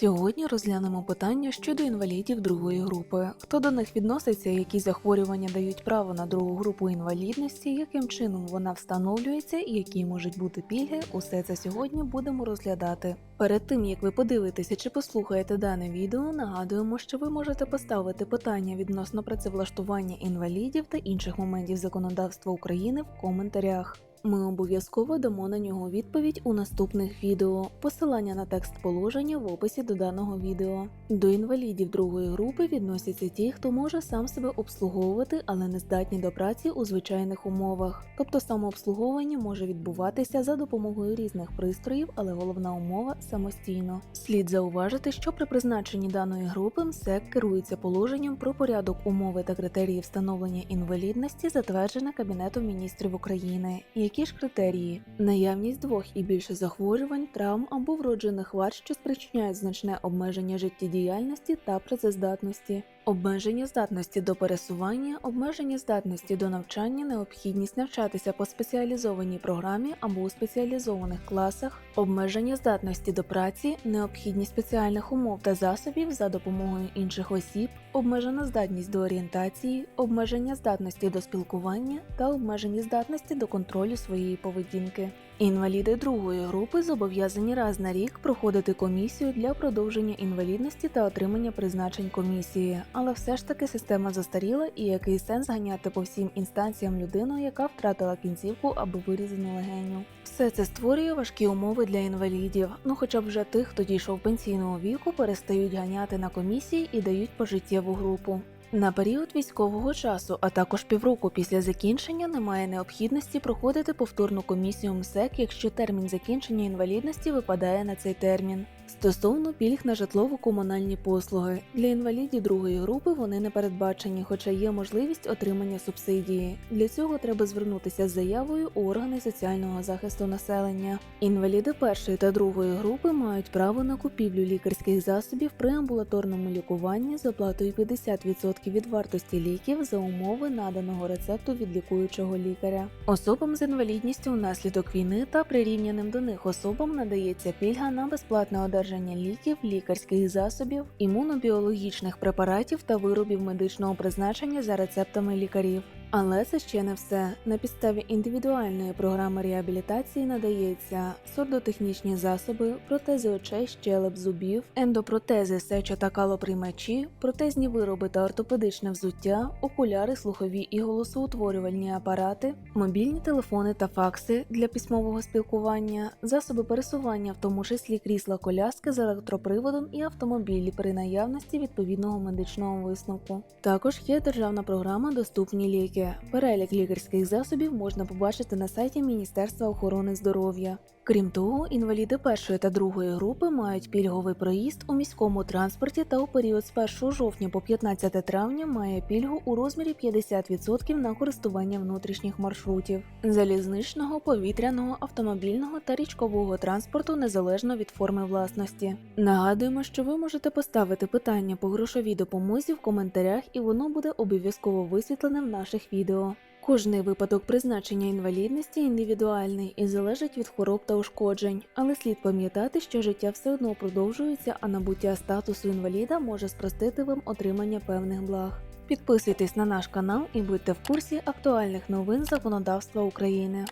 Сьогодні розглянемо питання щодо інвалідів другої групи. Хто до них відноситься, які захворювання дають право на другу групу інвалідності, яким чином вона встановлюється і які можуть бути пільги, усе це сьогодні будемо розглядати. Перед тим як ви подивитеся чи послухаєте дане відео, нагадуємо, що ви можете поставити питання відносно працевлаштування інвалідів та інших моментів законодавства України в коментарях. Ми обов'язково дамо на нього відповідь у наступних відео. Посилання на текст положення в описі до даного відео. До інвалідів другої групи відносяться ті, хто може сам себе обслуговувати, але не здатні до праці у звичайних умовах. Тобто самообслуговування може відбуватися за допомогою різних пристроїв, але головна умова самостійно. Слід зауважити, що при призначенні даної групи МСЕК керується положенням про порядок умови та критерії встановлення інвалідності, затверджене Кабінетом міністрів України. Які ж критерії? Наявність двох і більше захворювань, травм або вроджених вад, що спричиняють значне обмеження життєдіяльності та працездатності. Обмеження здатності до пересування, обмеження здатності до навчання, необхідність навчатися по спеціалізованій програмі або у спеціалізованих класах, обмеження здатності до праці, необхідність спеціальних умов та засобів за допомогою інших осіб, обмежена здатність до орієнтації, обмеження здатності до спілкування та обмеження здатності до контролю своєї поведінки. Інваліди другої групи зобов'язані раз на рік проходити комісію для продовження інвалідності та отримання призначень комісії, але все ж таки система застаріла і який сенс ганяти по всім інстанціям людину, яка втратила кінцівку або вирізану легеню. Все це створює важкі умови для інвалідів. Ну хоча б вже тих, хто дійшов пенсійного віку, перестають ганяти на комісії і дають пожиттєву групу. На період військового часу, а також півроку після закінчення, немає необхідності проходити повторну комісію МСЕК, якщо термін закінчення інвалідності випадає на цей термін. Стосовно пільг на житлово-комунальні послуги для інвалідів другої групи вони не передбачені, хоча є можливість отримання субсидії. Для цього треба звернутися з заявою у органи соціального захисту населення. Інваліди першої та другої групи мають право на купівлю лікарських засобів при амбулаторному лікуванні з оплатою 50% від вартості ліків за умови наданого рецепту від лікуючого лікаря. Особам з інвалідністю внаслідок війни та прирівняним до них особам надається пільга на безплатне одержання ліків, лікарських засобів, імунобіологічних препаратів та виробів медичного призначення за рецептами лікарів. Але це ще не все. На підставі індивідуальної програми реабілітації надається сурдотехнічні засоби, протези очей, щелеп, зубів, ендопротези, сечо та калоприймачі, протезні вироби та ортопедичне взуття, окуляри, слухові і голосоутворювальні апарати, мобільні телефони та факси для письмового спілкування, засоби пересування, в тому числі крісла коляски з електроприводом і автомобілі при наявності відповідного медичного висновку. Також є державна програма Доступні ліки. Перелік лікарських засобів можна побачити на сайті Міністерства охорони здоров'я. Крім того, інваліди першої та другої групи мають пільговий проїзд у міському транспорті та у період з 1 жовтня по 15 травня має пільгу у розмірі 50% на користування внутрішніх маршрутів, залізничного, повітряного, автомобільного та річкового транспорту незалежно від форми власності. Нагадуємо, що ви можете поставити питання по грошовій допомозі в коментарях, і воно буде обов'язково висвітлене в наших відео. Кожний випадок призначення інвалідності індивідуальний і залежить від хвороб та ушкоджень, але слід пам'ятати, що життя все одно продовжується, а набуття статусу інваліда може спростити вам отримання певних благ. Підписуйтесь на наш канал і будьте в курсі актуальних новин законодавства України.